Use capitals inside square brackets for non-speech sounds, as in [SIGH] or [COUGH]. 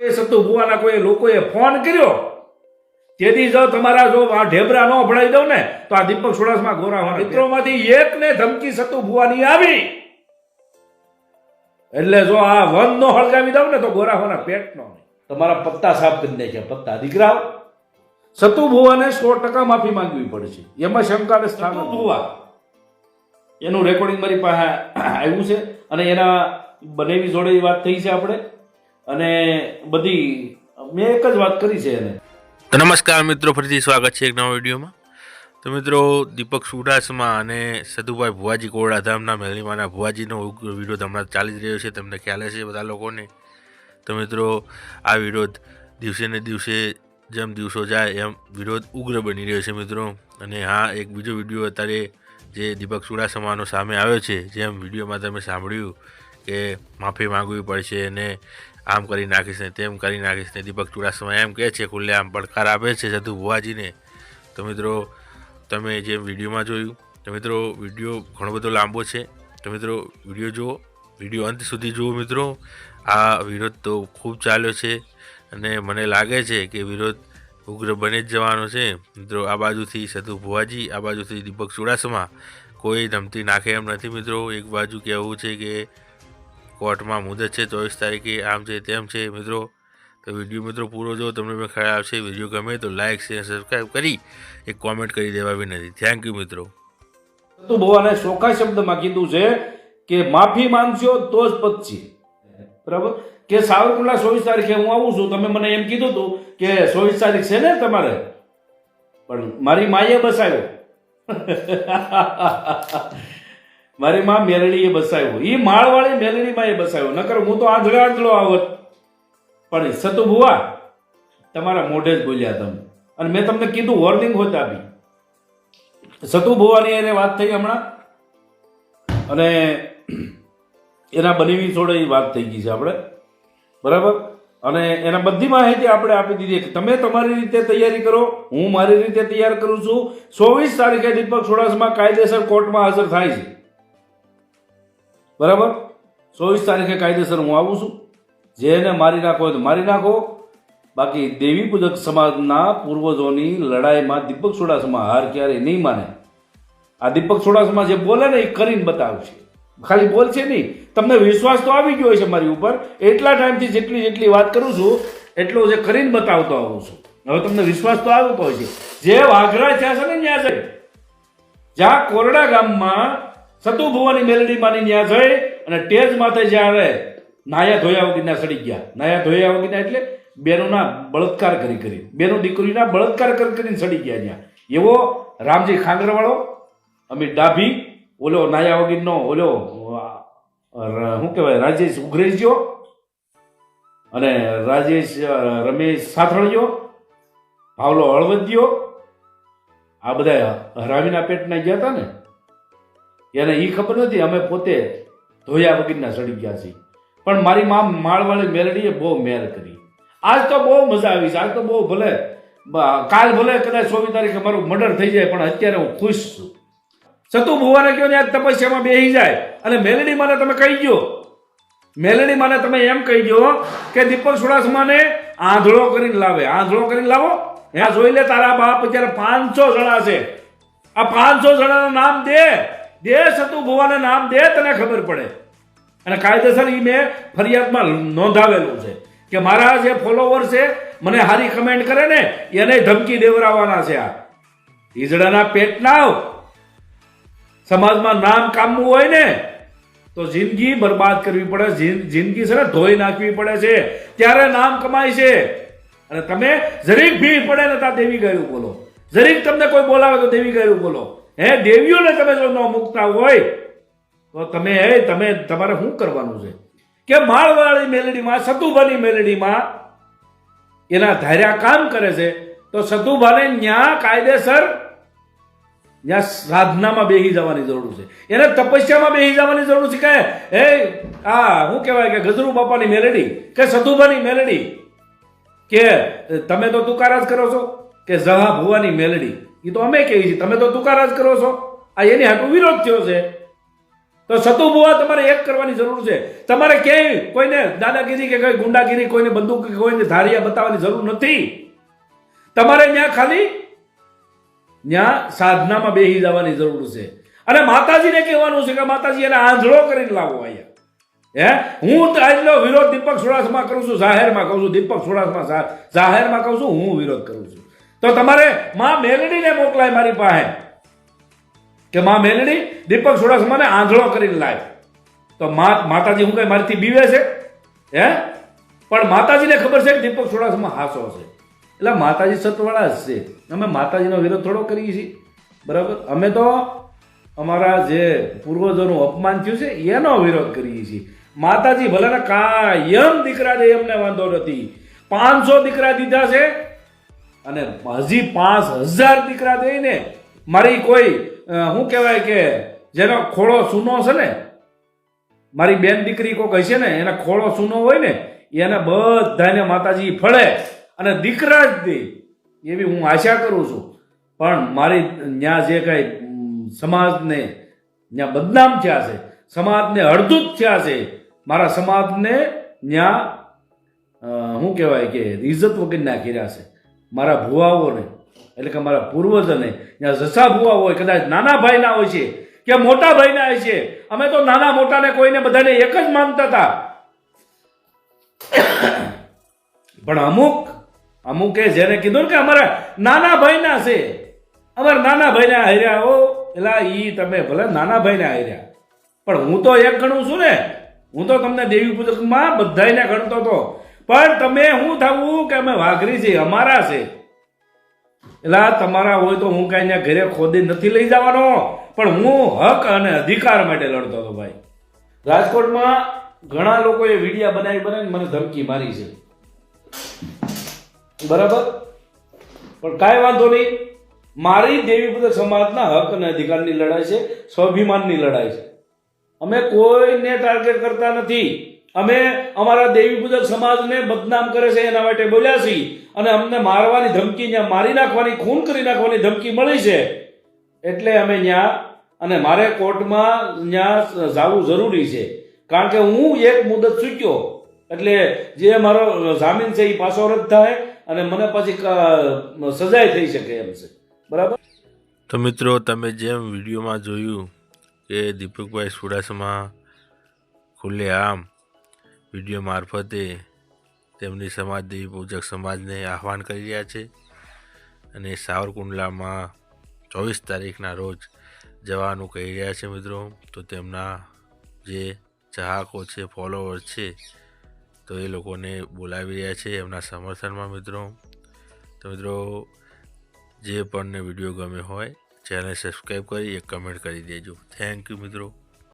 એ સતુ ભુવાના કોઈ લોકોએ ફોન કર્યો તેથી જો તમારા જો આ ઢેબરા ન ભણાઈ દઉં ને તો આ દીપક સુડાસમાં ગોરા મિત્રોમાંથી એકને ધમકી સતુ ભુવાની આવી. એટલે જો આ વન નો હળગાવી દઉં ને તો ગોરાહોના પેટનો. તમારા પત્તા સાફ કરી નાખ્યા પત્તા દીકરા સતુ ભુવાને સો ટકા માફી માંગવી પડશે. એમાં શંકાને સ્થાન ભુવા. એનું રેકોર્ડિંગ મારી પાસે આવ્યું છે અને એના બનેવી જોડે વાત થઈ છે આપણે. અને બધી, મેં એક જ વાત કરી છે એને. તો નમસ્કાર મિત્રો, ફરીથી સ્વાગત છે એક નવા વિડીયોમાં. તો મિત્રો, દીપક સુડાસમા અને સધુભાઈ ભુવાજી કોરડાધામના મેલીમાના ભુવાજીનો વિરોધ હમણાં ચાલી જ રહ્યો છે, તમને ખ્યાલ હશે બધા લોકોને. તો મિત્રો, આ વિરોધ દિવસે ને દિવસે જેમ દિવસો જાય એમ વિરોધ ઉગ્ર બની રહ્યો છે મિત્રો. અને હા, એક બીજો વીડિયો અત્યારે જે દીપક સુડાસમાનો સામે આવ્યો છે, જેમ વિડીયોમાં તમે સાંભળ્યું કે માફી માંગવી પડશે અને આમ કરી નાખીશ ને તેમ કરી નાખીશ ને દીપક ચુડાસમા એમ કહે છે, ખુલ્લે આમ પડકાર આપે છે જતું ભુવાજીને. તો મિત્રો, તમે જેમ વિડીયોમાં જોયું, તો મિત્રો, વીડિયો ઘણો બધો લાંબો છે. તો મિત્રો, વીડિયો જુઓ, વીડિયો અંત સુધી જુઓ મિત્રો. આ વિરોધ તો ખૂબ ચાલ્યો છે અને મને લાગે છે કે વિરોધ ઉગ્ર બની જ જવાનો છે. મિત્રો, આ બાજુથી સતુ ભુવાજી, આ બાજુથી દીપક ચુડાસમા કોઈ ધમતી નાખે એમ નથી મિત્રો. એક બાજુ કહેવું છે કે કોર્ટમાં મુદત છે ચોવીસ તારીખે. આમ છે તેમ છે મિત્રો. તો વીડિયો મિત્રો પૂરો જો તમને પણ ખ્યાલ આવશે, વીડિયો ગમે તો લાઇક શેર સબસ્ક્રાઈબ કરી એક કોમેન્ટ કરી દેવા વિનંતી. થેન્ક યુ મિત્રો. સતુ ભવાને ચોખ્ખા શબ્દમાં કીધું છે કે માફી માંગશો તો જ પતશે. બરાબર? કે સાવરકુંડલા ચોવીસ તારીખે હું આવું છું, તમે મને એમ કીધું હતું કે ચોવીસ તારીખ છે ને તમારે? પણ મારી માએ બસાવ્યો [LAUGHS] મારી માં મેલડીએ બસાવ્યો. એ માળવાળી મેલડીમાં એ બસાવ્યો. નકર હું તો આંધળો આંધળો આવત. પણ સતુ ભુવા, તમારા મોઢે જ બોલ્યા તમે. અને મેં તમને કીધું વોર્નિંગ હોત આપી. સતુ ભુવાની એને વાત થઈ હમણાં? અને એના બનેવી જોડે એ વાત થઈ ગઈ છે આપણે. બરાબર? અને એના બધી માહિતી આપણે આપી દીધી કે તમે તમારી રીતે તૈયારી કરો, હું મારી રીતે તૈયાર કરું છું. ચોવીસ તારીખે દીપક સોડાસમાં કાયદેસર કોર્ટમાં હાજર થાય છે. બરાબર? ચોવીસ તારીખે કાયદેસર હું આવું છું. જેને મારી નાખો હોય તો મારી નાખો. બાકી દેવી પૂજક સમાજના પૂર્વજોની લડાઈમાં દીપક સોડાસમાં હાર ક્યારેય નહીં માને. આ દીપક સોડાસમાં જે બોલે ને એ કરીને બતાવશે. ખાલી બોલશે નહીં. તમને વિશ્વાસ તો આવી ગયો છે મારી ઉપર. એટલા ટાઈમથી જેટલી જેટલી વાત કરું છું, એટલો જે કરીને બતાવતો આવું છું. હવે તમને વિશ્વાસ તો આવતો હોય છે જે વાઘરા થયા છે ને ત્યાં છે જ્યાં કોરડા ગામમાં સતુ ભુવાની મેલડી માની ત્યાં જઈ અને ટેજ માથે જ્યારે નાયા ધોયા વગરના સડી ગયા. નાયા ધોયા વગરના એટલે બેનોના બળાત્કાર કરી કરી. બેનો દીકરીના બળત્કાર કરી કરીને સડી ગયા ત્યાં એવો રામજી ખાંગરવાળો અમિત ડાભી, ઓલો નાયા વગીરનો ઓલો શું કહેવાય, રાજેશ ઉઘરેજીઓ અને રાજેશ રમેશ સાથળિયો ભાવલો હળવદિયો આ બધા હરામીના પેટના ગયા હતા ને. એને એ ખબર નથી અમે પોતે ધોયા વગરના સડી ગયા છીએ. પણ મારી મા માળવાળી મેલડીએ બહુ મેર કરી. આજ તો બહુ મજા આવી છે, આજ તો બહુ ભલે કાલ ભલે કદાચ ચોવીસ તારીખે મારું મર્ડર થઈ જાય, પણ અત્યારે હું ખુશ છું. સતુ ભુવાને કહ્યું ને તપસ્યામાં બેસી જાય. અને મેલડી માને તમે કહી ગયો મેલડી માને તમે એમ કહી ગયો કે દીપક સુડાસમાને આંધળો કરીને લાવે. આંધળો કરીને લાવો. ત્યાં જોઈ લે તારા બાપ અત્યારે પાંચસો જણા છે. આ પાંચસો જણાના નામ દે. દે સતુ ભુવાને નામ દે તને ખબર પડે. અને કાયદેસર એ મેં ફરિયાદમાં નોંધાવેલું છે કે મારા જે ફોલોવર છે, મને હારી કમેન્ટ કરે ને, એને ધમકી દેવરાવાના છે આ. ઈજડાના પેટના સમાજમાં નામ કામવું હોય ને, તો જિંદગી બરબાદ કરવી પડે. જિંદગી છે ધોઈ નાખવી પડે છે. ત્યારે નામ કમાય છે. અને તમે જરીક ભીડ પડે ને ત્યાં દેવી ગયું બોલો. જરીક તમને કોઈ બોલાવે તો દેવી ગયું બોલો. હે, દેવીઓને તમે જો ન મૂકતા હોય, તો તમે, હે, તમે, તમારે શું કરવાનું છે? કે માળવાળી મેલડીમાં, સતુભાની મેલડીમાં એના ધાર્યા કામ કરે છે, તો સતુભાને ન્યા કાયદેસર ત્યાં સાધનામાં બેહી જવાની જરૂર છે. એને તપસ્યામાં બેહી જવાની જરૂર છે કે, હે, આ, શું કહેવાય કે, ગજરુ બાપાની મેલડી, કે સતુભાની મેલડી, કે તમે તો તુકારા જ કરો છો, કે જહા ભુવાની મેલડી. એ તો અમે કહીએ છીએ? તમે તો તુકારા જ કરો છો. આ એની હાટુ વિરોધ થયો છે. તો સતુ બુવા તમારે એક કરવાની જરૂર છે. તમારે ક્યાંય કોઈને દાદાગીરી કે કોઈ ગુંડાગીરી, કોઈને બંદૂક કે કોઈને ધારિયા બતાવવાની જરૂર નથી. તમારે ત્યાં ખાલી ત્યાં સાધનામાં બેસી જવાની જરૂર છે. અને માતાજીને કહેવાનું છે કે માતાજી એને આંધળો કરીને લાવો અહીંયા. હે? હું આજનો વિરોધ દીપક સુડાસમાં કરું છું, જાહેરમાં કહું છું. દીપક સુડાસમાં જાહેરમાં કહું છું, હું વિરોધ કરું છું. તો તમારે માં મેલડીને મોકલાય મારી પાસે. કે માં મેલડી, દીપક સુડાસમાને આંધળો કરીને લાય. તો માતાજી હું કઈ મારીથી બીવે છે? હે? પણ માતાજીને ખબર છે કે દીપક સુડાસમા હાસો છે. એટલે માતાજી સતવાળા જ છે. અમે માતાજીનો વિરોધ થોડો કરીએ છીએ. બરાબર? અમે તો અમારા જે પૂર્વજોનું અપમાન થયું છે, એનો વિરોધ કરીએ છીએ. માતાજી ભલે કાયમ દીકરા દે એમને વાંધો નથી. પાંચસો દીકરા દીધા છે અને હજી પાંચ હજાર દીકરા દઈને મારી કોઈ શું કહેવાય કે જેનો ખોળો સૂનો છે ને, મારી બેન દીકરી કોક હશે ને, એના ખોળો સૂનો હોય ને, એને બધાને માતાજી ફળે અને દીકરા જ દે એવી હું આશા કરું છું. પણ મારી ત્યાં જે કંઈ સમાજને ત્યાં બદનામ થયા છે, સમાજને અડધૂત થયા છે, મારા સમાજને ત્યાં શું કહેવાય કે ઇજ્જત વગર નાખી રહ્યા છે. મારા ભુવાઓને, એટલે કે મારા પૂર્વજોને. જ્યાં જસા ભુવા હોય, કદાચ નાના ભાઈના હોય છે, કે મોટા ભાઈના હોય છે. અમે તો નાના મોટાને કોઈને બધાને એક જ માનતા હતા. પણ અમુક, અમુકે જેને કીધું કે અમારા નાના ભાઈના છે. અમારા નાના ભાઈના હાર્યા હો. એલા, ઈ તમે ભલે નાના ભાઈને હાર્યા. પણ હું તો એક ગણું છું ને. હું તો તમને દેવી પૂજકમાં બધાયને ગણતો હતો. પણ તમે શું થવું કે અમે વાઘરી છે અમારા છે. એટલે તમારા હોય તો હું કાંઈ ઘરે ખોદી નથી લઈ જવાનો. પણ હું હક અને અધિકાર માટે લડતો હતો ભાઈ. રાજકોટમાં ઘણા લોકોએ વિડીયા બનાવી બનાવીને મને ધમકી મારી છે. બરાબર? પણ કાંઈ વાંધો નહીં. મારી દેવીપુત્ર સમાજના હક અને અધિકારની લડાઈ છે. સ્વાભિમાનની લડાઈ છે. અમે કોઈને ટાર્ગેટ કરતા નથી. અમે અમારા દેવી પૂજક સમાજને બદનામ કરે છે એના માટે બોલ્યા છીએ અને અમને મારવાની ધમકી ત્યાં મારી નાખવાની, ખૂન કરી નાખવાની ધમકી મળી છે. એટલે અમે ત્યાં અને મારે કોર્ટમાં ત્યાં જવું જરૂરી છે. કારણ કે હું એક મુદત ચૂક્યો. એટલે જે મારો જામીન છે એ પાછો રદ થાય અને મને પછી સજાય થઈ શકે એમ છે. બરાબર? તો મિત્રો, તમે જેમ વિડીયોમાં જોયું કે દીપકભાઈ સુડાસમા ખુલ્લેઆમ વીડિયો મારફતે તેમની સમાજદેવી પૂજક સમાજને આહવાન કરી રહ્યા છે. અને સાવરકુંડલામાં ચોવીસ તારીખના રોજ જવાનું કહી રહ્યા છે મિત્રો. તો તેમના જે ચાહકો છે ફોલોવર છે, તો એ લોકોને બોલાવી રહ્યા છે એમના સમર્થનમાં મિત્રો. તો મિત્રો, જે પણને વીડિયો ગમે હોય, ચેનલ સબસ્ક્રાઈબ કરી એક કમેન્ટ કરી દેજો. થેન્ક યુ મિત્રો.